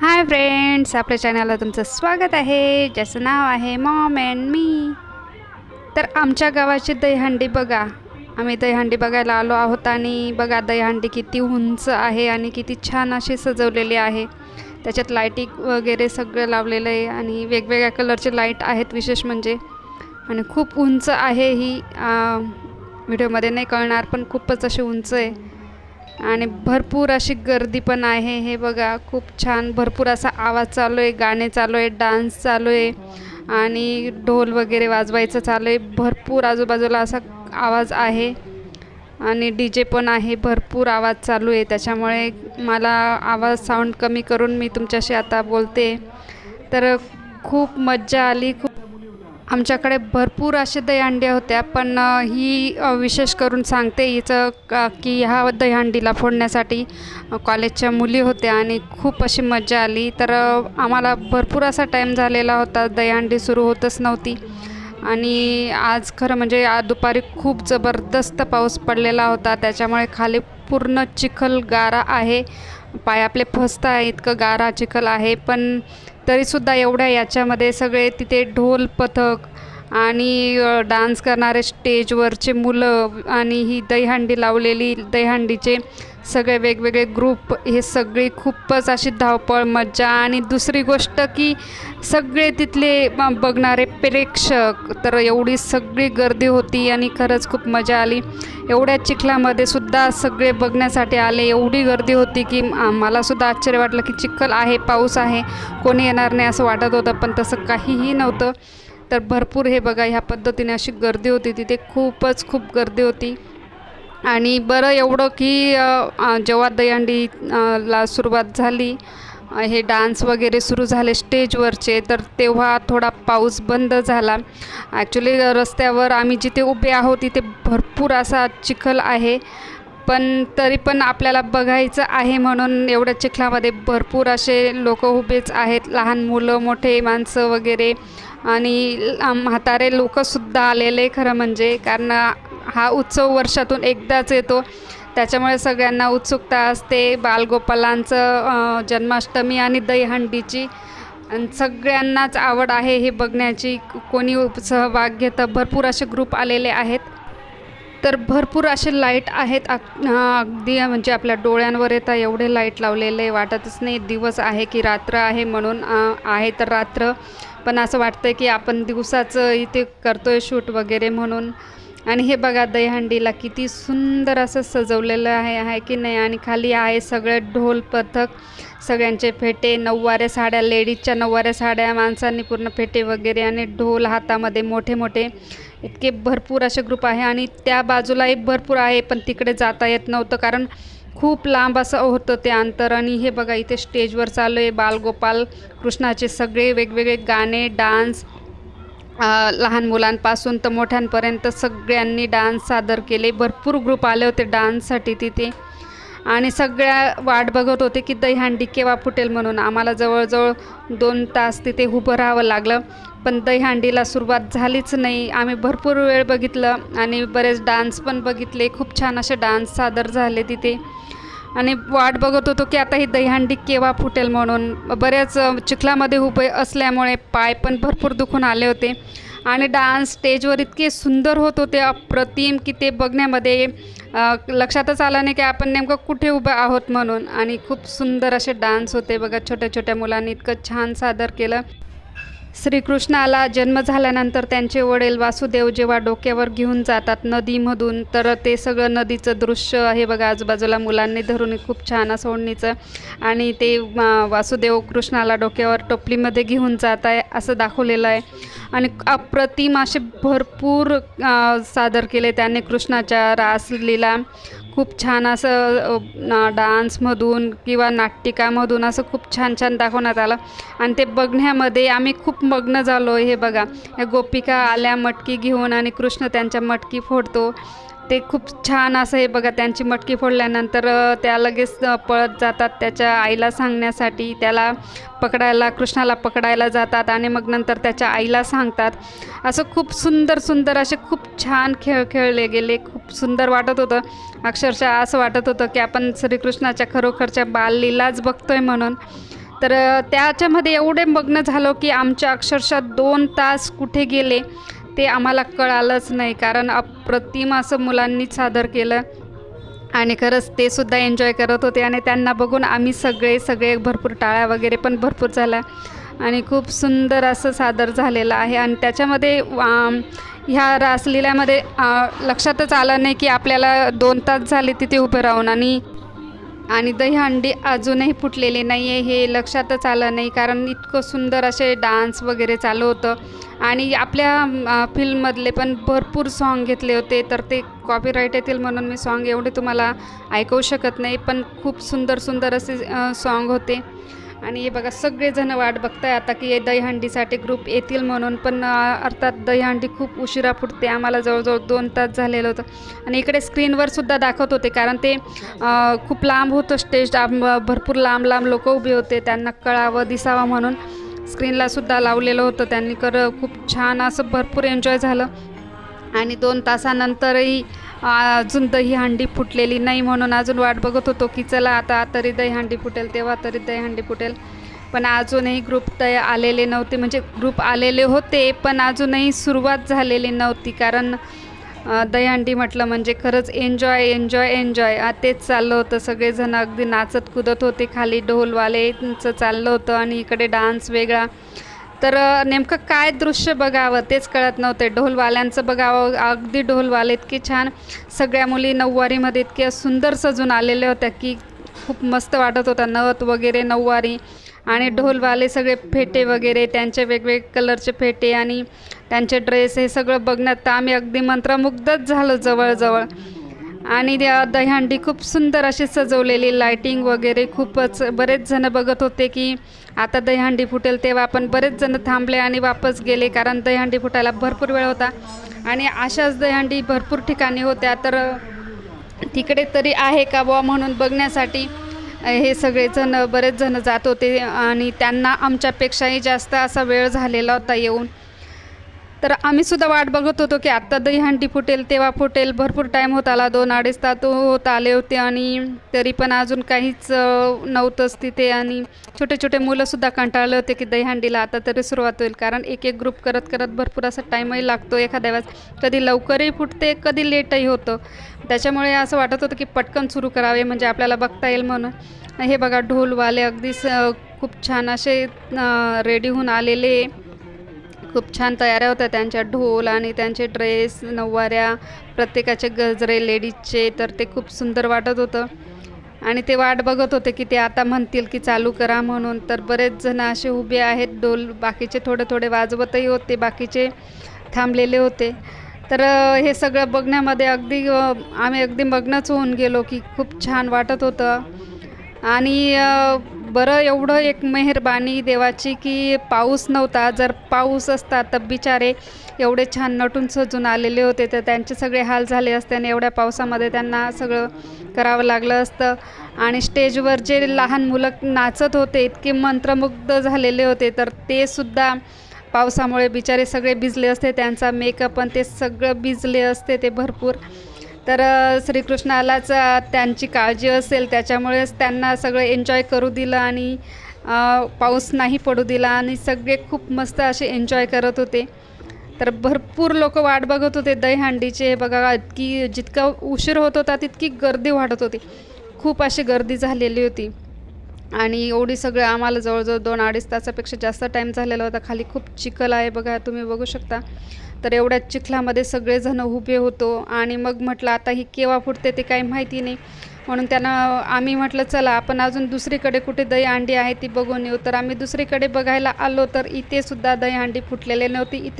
Hi friends आपल्या चॅनलला तुमचं स्वागत आहे. ज्याचं नाव आहे मॉम अँड मी तर आमच्या गावाची दहीहंडी बघा. आम्ही दहीहंडी बघायला आलो आहोत आणि बघा दहीहंडी किती उंच आहे आणि किती छान अशी सजवलेली आहे. त्याच्यात लाईटिंग वगैरे सगळं लावलेलं आहे आणि वेगवेगळ्या कलरचे लाइट आहेत विशेष म्हणजे. आणि खूप उंच आहे ही. व्हिडिओमध्ये नाही कळणार पण खूपच अशी उंच आहे. आणि भरपूर अशी गर्दी पण आहे. हे बघा खूप छान भरपूर असा आवाज चालू आहे गाणे चालू आहे डान्स चालू आहे आणि ढोल वगैरे वाजवायचं चालू आहे. भरपूर आजूबाजूला असा आवाज आहे आणि डी जे पण आहे भरपूर आवाज चालू आहे. त्याच्यामुळे मला आवाज साऊंड कमी करून मी तुमच्याशी आता बोलते. तर खूप मज्जा आली खूप आमच्याकडे भरपूर असे दहीहंडी होत्या पण ही विशेष करून सांगते हिचं का की ह्या दहीहंडीला फोडण्यासाठी कॉलेजच्या मुली होत्या आणि खूप अशी मजा आली. तर आम्हाला भरपूर असा टाईम झालेला होता दहीहंडी सुरू होतच नव्हती. आणि आज खरं म्हणजे आज दुपारी खूप जबरदस्त पाऊस पडलेला होता. त्याच्यामुळे खाली पूर्ण चिखल गारा आहे. पाय आपले फसता आहे इतकं गारा चिखल आहे. पण तरीसुद्धा एवढ्या याच्यामध्ये सगळे तिथे ढोल पथक आणि डान्स करणारे स्टेजवरचे मुलं आणि ही दहीहंडी लावलेली दहीहंडीचे सगळे वेगवेगळे ग्रुप हे सगळी खूपच अशी धावपळ मज्जा आणि दुसरी गोष्ट की सगळे तिथले बघणारे प्रेक्षक तर एवढी सगळी गर्दी होती आणि खरंच खूप मजा आली. एवढ्या चिखलामध्ये सुद्धा सगळे बघण्यासाठी आले. एवढी गर्दी होती की मलासुद्धा मला सुद्धा आश्चर्य वाटलं की चिखल आहे पाऊस आहे कोणी येणार नाही असं वाटत होतं पण तसं काहीही नव्हतं. तर भरपूर हे बघा ह्या पद्धतीने अशी गर्दी होती तिथे खूपच खूप गर्दी होती. आणि बरं एवढं की जेव्हा दहीहंडी ला सुरुवात झाली. हे डान्स वगैरे सुरू झाले स्टेजवरचे तर तेव्हा थोडा पाऊस बंद झाला. ॲक्च्युली रस्त्यावर आम्ही जिथे उभे आहोत तिथे भरपूर असा चिखल आहे. पण तरी पण आपल्याला बघायचं आहे म्हणून एवढ्या चिखलामध्ये भरपूर असे लोक उभेच आहेत. लहान मुलं मोठे माणसं वगैरे आणि म्हातारे लोकसुद्धा आलेले खरं म्हणजे. कारण हा उत्सव वर्षातून एकदाच येतो. त्याच्यामुळे सगळ्यांना उत्सुकता असते. बालगोपालांचं जन्माष्टमी आणि दहीहंडीची आणि सगळ्यांनाच आवड आहे हे बघण्याची. कोणी सहभाग घेतं भरपूर असे ग्रुप आलेले आहेत. तर भरपूर असे लाइट आहेत. अगदी म्हणजे आपल्या डोळ्यांवर येतात एवढे लाइट लावलेले वाटतच नाही. दिवस आहे की रात्र आहे म्हणून आहे तर रात्र. पण असं वाटतं की आपण दिवसाचं इथे करतोय शूट वगैरे म्हणून. आणि हे बघा दहीहंडीला किती सुंदर असं सजवलेलं आहे आहे की नाही? आणि खाली आहे सगळे ढोल पथक सगळ्यांचे फेटे नऊवाऱ्या साड्या लेडीजच्या नऊवाऱ्या साड्या माणसांनी पूर्ण फेटे वगैरे आणि ढोल हातामध्ये मोठे मोठे. इतके भरपूर असे ग्रुप आहे आणि त्या बाजूलाही भरपूर आहे पण तिकडे जाता येत नव्हतं कारण खूप लांब असं होतं ते अंतर. आणि हे बघा इथे स्टेजवर चालू आहे बालगोपाल कृष्णाचे सगळे वेगवेगळे गाणे डान्स लहान मुलांपासून तर मोठ्यांपर्यंत सगळ्यांनी डान्स सादर केले. भरपूर ग्रुप आले होते डान्ससाठी तिथे. आणि सगळ्या वाट बघत होते की दहीहंडी केव्हा फुटेल म्हणून. आम्हाला जवळजवळ दोन तास तिथे उभं राहावं लागलं. पण दहीहंडीला सुरुवात झालीच नाही. आम्ही भरपूर वेळ बघितलं आणि बरेच डान्स पण बघितले. खूप छान असे डान्स सादर झाले तिथे. आणि वाट बघत होतो की आता ही दहीहंडी केव्हा फुटेल म्हणून. बऱ्याच चिखलामध्ये उभे असल्यामुळे पाय पण भरपूर दुखून आले होते. आणि डान्स स्टेजवर इतके सुंदर होत होते अप्रतिम की ते बघण्यामध्ये लक्षातच आलं नाही की आपण नेमकं कुठे उभं आहोत म्हणून. आणि खूप सुंदर असे डान्स होते बघा छोट्या छोट्या मुलांनी इतकं छान सादर केलं. श्रीकृष्णाला जन्म झाल्यानंतर त्यांचे वडील वासुदेव जेव्हा डोक्यावर घेऊन जातात नदीमधून तर ते सगळं नदीचं दृश्य आहे बघा आजूबाजूला मुलांनी धरून खूप छान असं ओढणीचं. आणि ते वासुदेव कृष्णाला डोक्यावर टोपलीमध्ये घेऊन जात आहे असं दाखवलेलं आहे. आणि अप्रतिम असे भरपूर सादर केले त्याने कृष्णाच्या रासलीला. खूप छान असं ना- डान्समधून किंवा नाटिकामधून असं खूप छान छान दाखवण्यात आलं. आणि ते बघण्यामध्ये आम्ही खूप मग्न झालो हे बघा. गोपिका आल्या मटकी घेऊन आणि कृष्ण त्यांच्या मटकी फोडतो. ते खूप छान असं हे बघा त्यांची मटकी फोडल्यानंतर त्या लगेच पळत जातात. त्याच्या आईला सांगण्यासाठी त्याला पकडायला कृष्णाला पकडायला जातात आणि मग नंतर त्याच्या आईला सांगतात. असं खूप सुंदर सुंदर असे खूप छान खेळ खेळले गेले. खूप सुंदर वाटत होतं. अक्षरशः असं वाटत होतं की आपण श्रीकृष्णाच्या खरोखरच्या बाललीलाच बघतोय म्हणून. तर त्याच्यामध्ये एवढे मग्न झालो की आमच्या अक्षरशः दोन तास कुठे गेले? ते आम्हाला कळालंच नाही कारण अप्रतिम असं मुलांनी सादर केलं. आणि खरंच ते सुद्धा एन्जॉय करत होते आणि त्यांना बघून आम्ही सगळे सगळे भरपूर टाळ्या वगैरे पण भरपूर झाल्या. आणि खूप सुंदर असं सादर झालेलं आहे. आणि त्याच्यामध्ये ह्या रासलील्यामध्ये लक्षातच आलं नाही की आपल्याला दोन तास झाले तिथे उभं राहून. आणि आणि दहीहंडी अजूनही फुटलेली नाही आहे हे लक्षातच आलं नाही कारण इतकं सुंदर असे डान्स वगैरे चालू होतं. आणि आपल्या फिल्ममधले पण भरपूर सॉन्ग घेतले होते तर ते कॉपीराईट येतील म्हणून मी सॉन्ग एवढे तुम्हाला ऐकवू शकत नाही पण खूप सुंदर सुंदर असे सॉन्ग होते. आणि हे बघा सगळेजण वाट बघताय आता की हे दहीहंडीसाठी ग्रुप येतील म्हणून पण अर्थात दहीहंडी खूप उशिरा फुटते आम्हाला जवळजवळ दोन तास झालेलं होतं. आणि इकडे स्क्रीनवर सुद्धा दाखवत होते कारण ते खूप लांब होतं स्टेज भरपूर लांब लांब लोक उभे होते त्यांना कळावं दिसावं म्हणून स्क्रीनला सुद्धा लावलेलं होतं त्यांनी. कर खूप छान असं भरपूर एन्जॉय झालं. आणि दोन तासानंतरही अजून दहीहंडी फुटलेली नाही म्हणून अजून वाट बघत होतो की चला आता तरी दहीहंडी फुटेल तेव्हा तरी दहीहंडी फुटेल. पण अजूनही ग्रुप तया आलेले नव्हते म्हणजे ग्रुप आलेले होते पण अजूनही सुरुवात झालेली नव्हती. कारण दहीहंडी म्हटलं म्हणजे खरंच एन्जॉय एन्जॉय एन्जॉय तेच चाललं होतं. सगळेजण अगदी नाचत कुदत होते. खाली ढोलवालेचं चाललं होतं आणि इकडे डान्स वेगळा. तर नेमकं काय दृश्य बघावं तेच कळत नव्हते. ढोलवाल्यांचं बघावं अगदी ढोलवाले इतके छान सगळ्या मुली नऊवारीमध्ये इतक्या सुंदर सजून आलेल्या होत्या की खूप मस्त वाटत होता. नथ वगैरे नऊवारी आणि ढोलवाले सगळे फेटे वगैरे त्यांचे वेगवेगळे कलरचे फेटे आणि त्यांचे ड्रेस हे सगळं बघण्यात तर आम्ही अगदी मंत्रमुग्धच झालो जवळजवळ. आणि त्या दहीहंडी खूप सुंदर अशी सजवलेली लायटिंग वगैरे खूपच बरेच जण बघत होते की आता दहीहंडी फुटेल तेव्हा आपण बरेच जण थांबले आणि वापस गेले कारण दहीहंडी फुटायला भरपूर वेळ होता. आणि अशाच दहीहंडी भरपूर ठिकाणी होत्या तर तिकडे तरी आहे का बुवा म्हणून बघण्यासाठी? हे सगळेजण बरेच जण जात होते आणि त्यांना आमच्यापेक्षाही जास्त असा वेळ झालेला होता येऊन. तर आम्ही सुद्धा वाट बघत होतो की आत्ता दहीहंडी फुटेल तेव्हा फुटेल भरपूर टाईम होत आला. दोन अडीच तास होत आले होते आणि तरी पण अजून काहीच नव्हतंच तिथे. आणि छोटे छोटे मुलंसुद्धा कंटाळले होते की दहीहंडीला आता तरी सुरुवात होईल. कारण एक एक ग्रुप करत करत भरपूर असा टाईमही लागतो एखाद्या वेळेस. कधी लवकरही फुटते कधी लेटही होतं. त्याच्यामुळे असं वाटत होतं की पटकन सुरू करावे म्हणजे आपल्याला बघता येईल म्हणून. हे बघा ढोलवाले अगदी स खूप छान असे रेडी होऊन आलेले. खूप छान तयाऱ्या होत्या. त्यांच्या ढोल आणि त्यांचे ड्रेस नऊवाऱ्या प्रत्येकाचे गजरे लेडीजचे तर ते खूप सुंदर वाटत होतं. आणि ते वाट बघत होते की ते आता म्हणतील की चालू करा म्हणून. तर बरेच जण असे उभे आहेत. डोल बाकीचे थोडे थोडे वाजवतही होते. बाकीचे थांबलेले होते. तर हे सगळं बघण्यामध्ये अगदी आम्ही अगदी मग्नच होऊन गेलो की खूप छान वाटत होतं. आणि बरं एवढं एक मेहरबानी देवाची की पाऊस नव्हता. जर पाऊस असता तर बिचारे एवढे छान नटून सजून आलेले होते. तर त्यांचे सगळे हाल झाले असते आणि एवढ्या पावसामध्ये त्यांना सगळं करावं लागलं असतं. आणि स्टेजवर जे लहान मुलं नाचत होते इतके मंत्रमुग्ध झालेले होते तर ते सुद्धा पावसामुळे बिचारे सगळे भिजले असते. त्यांचा मेकअप आणि ते सगळं भिजले असते ते भरपूर. तर श्रीकृष्णालाच त्यांची काळजी असेल त्याच्यामुळेच त्यांना सगळं एन्जॉय करू दिलं आणि पाऊस नाही पडू दिला आणि सगळे खूप मस्त असे एन्जॉय करत होते. तर भरपूर लोक वाट बघत होते दहीहंडीचे. बघा इतकी जितका उशीर होत होता तितकी गर्दी वाढत होती. खूप अशी गर्दी झालेली होती. आणि एवढी सगळं आम्हाला जवळजवळ दोन अडीच तासापेक्षा जास्त टाईम झालेला होता. खाली खूप चिखल आहे बघा तुम्ही बघू शकता. तर एवढ्या चिखलामध्ये सगळेजण उभे होतो आणि मग म्हटलं आता ही केव्हा फुटते ते काही माहिती नाही. म्हणून त्यांना आम्ही म्हटलं चला आपण अजून दुसरीकडे कुठे दही अंडी आहे ती बघून येऊ. तर आम्ही दुसरीकडे बघायला आलो तर इथे सुद्धा दही अंडी फुटलेले नव्हती. इथे